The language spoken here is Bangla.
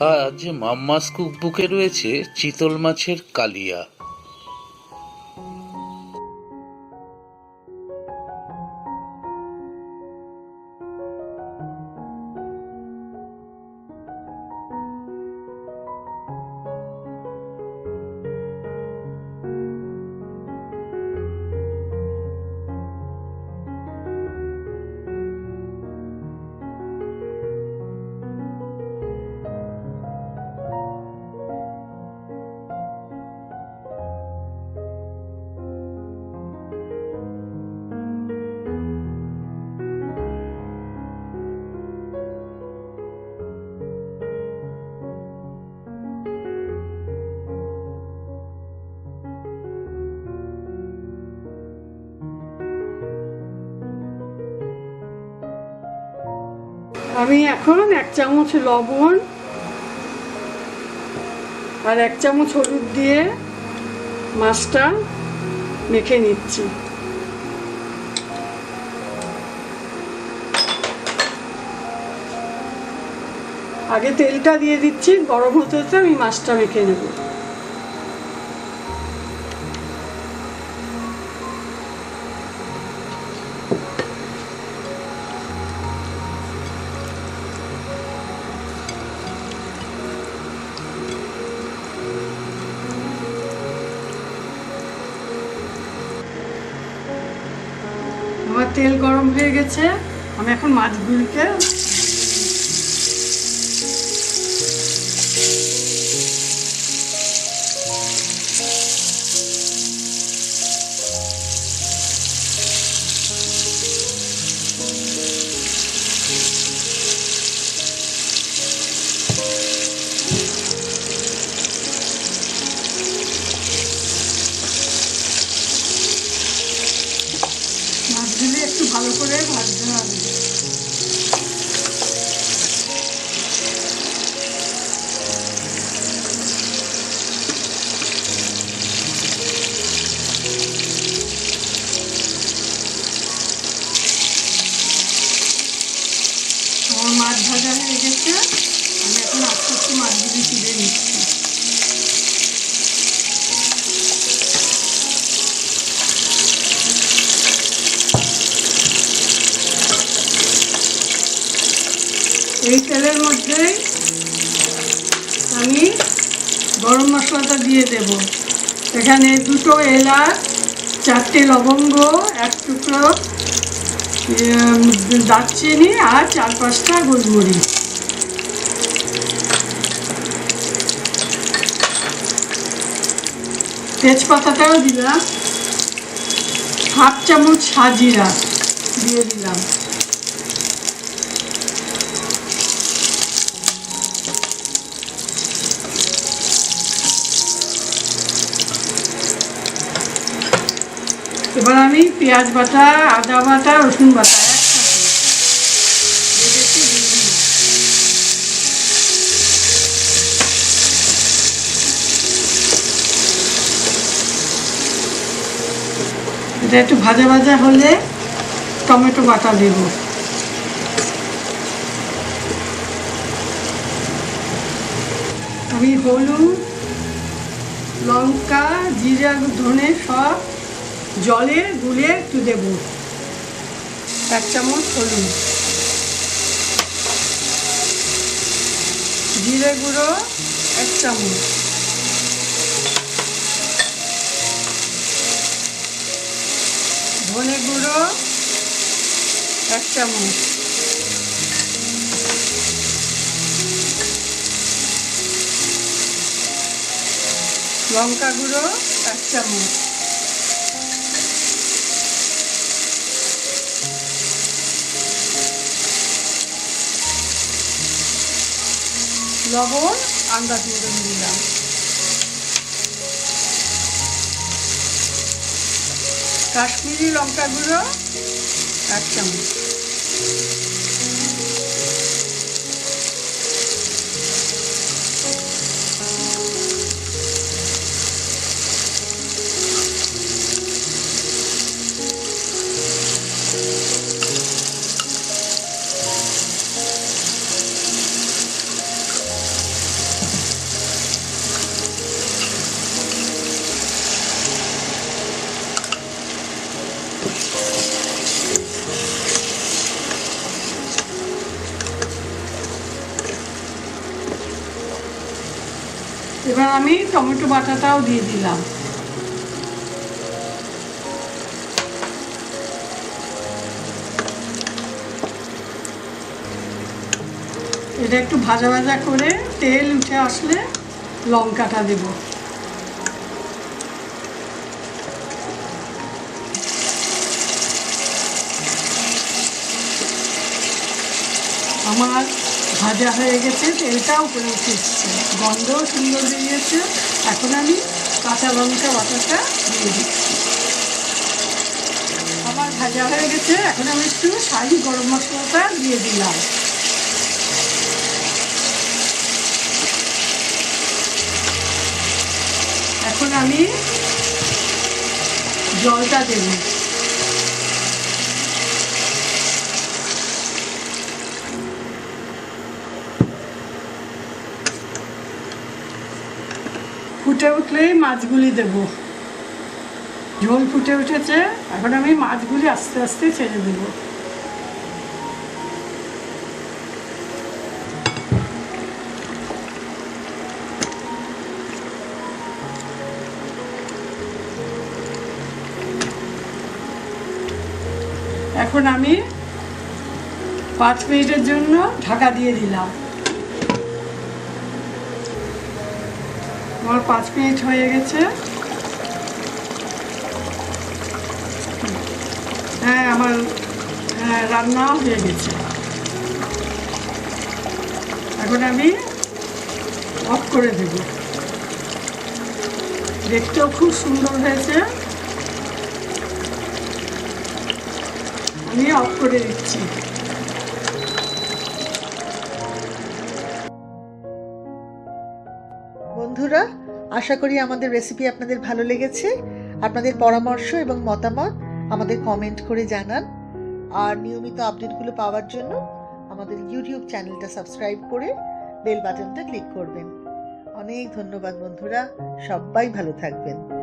আজ মাম্মাস কুকবুকে রয়েছে চিতল মাছের কালিয়া। আমি এখন এক চামচ লবণ আর এক চামচ হলুদ দিয়ে মাছটা মেখে নিচ্ছি। আগে তেলটা দিয়ে দিচ্ছি, গরম হতে হতে আমি মাছটা মেখে নেব। তেল গরম হয়ে গেছে। আমি এখন মাছগুলিকে এই তেলের মধ্যে আমি গরম মশলাটা দিয়ে দেব। এখানে দুটো এলাচ, চারটে লবঙ্গ, এক টুকরো দারচিনি আর চার পাঁচটা গোলমরিচ। তেজপাতাটাও দিলাম। হাফ চামচ সাজিরা দিয়ে দিলাম। এবার আমি পেঁয়াজ বাটা, আদা বাটা, রসুন বাটা। এটা একটু ভাজা ভাজা হলে টমেটো বাটা দেব আমি হলুদ, লঙ্কা, জিরা, ধনে সব জলে গুলে একটু দেব। এক চামচ হলুদ। জিরে গুঁড়ো এক চামচ। ধনে গুঁড়ো এক চামচ। লঙ্কা গুঁড়ো এক চামচ। লবণ আন্দাজ মতন দিলাম। কাশ্মীরি লঙ্কা গুঁড়ো এক চামচ। এবার আমি টমেটো বাটাটাও দিয়ে দিলাম। এটা একটু ভাজা ভাজা করে তেল উঠে আসলে লঙ্কাটা দেব। আমার ভাজা হয়ে গেছে তেলটা উপরে উঠে এসছে। গন্ধও সুন্দর বেরিয়েছে। এখন আমি কাঁচা লঙ্কা বাটাটা দিয়ে দিচ্ছি। আমার ভাজা হয়ে গেছে, এখন আমি একটু শাহি গরম মশলাটা দিয়ে দিলাম। এখন আমি জলটা দেব ফুটে উঠলেই মাছগুলি দেব। ঝোল ফুটে উঠেছে, এখন আমি মাছগুলি আস্তে আস্তে ছেড়ে দেব। এখন আমি পাঁচ মিনিটের জন্য ঢাকা দিয়ে দিলাম। আমার পাঁচ মিনিট হয়ে গেছে। হ্যাঁ আমার হ্যাঁ রান্না হয়ে গেছে। এখন আমি অফ করে দেব। দেখতেও খুব সুন্দর হয়েছে। আমি অফ করে দিচ্ছি। আশা করি আমাদের রেসিপি আপনাদের ভালো লেগেছে। আপনাদের পরামর্শ এবং মতামত আমাদের কমেন্ট করে জানান। আর নিয়মিত আপডেটগুলো পাওয়ার জন্য আমাদের ইউটিউব চ্যানেলটা সাবস্ক্রাইব করে বেল বাটনটা ক্লিক করবেন। অনেক ধন্যবাদ বন্ধুরা। সবাই ভালো থাকবেন।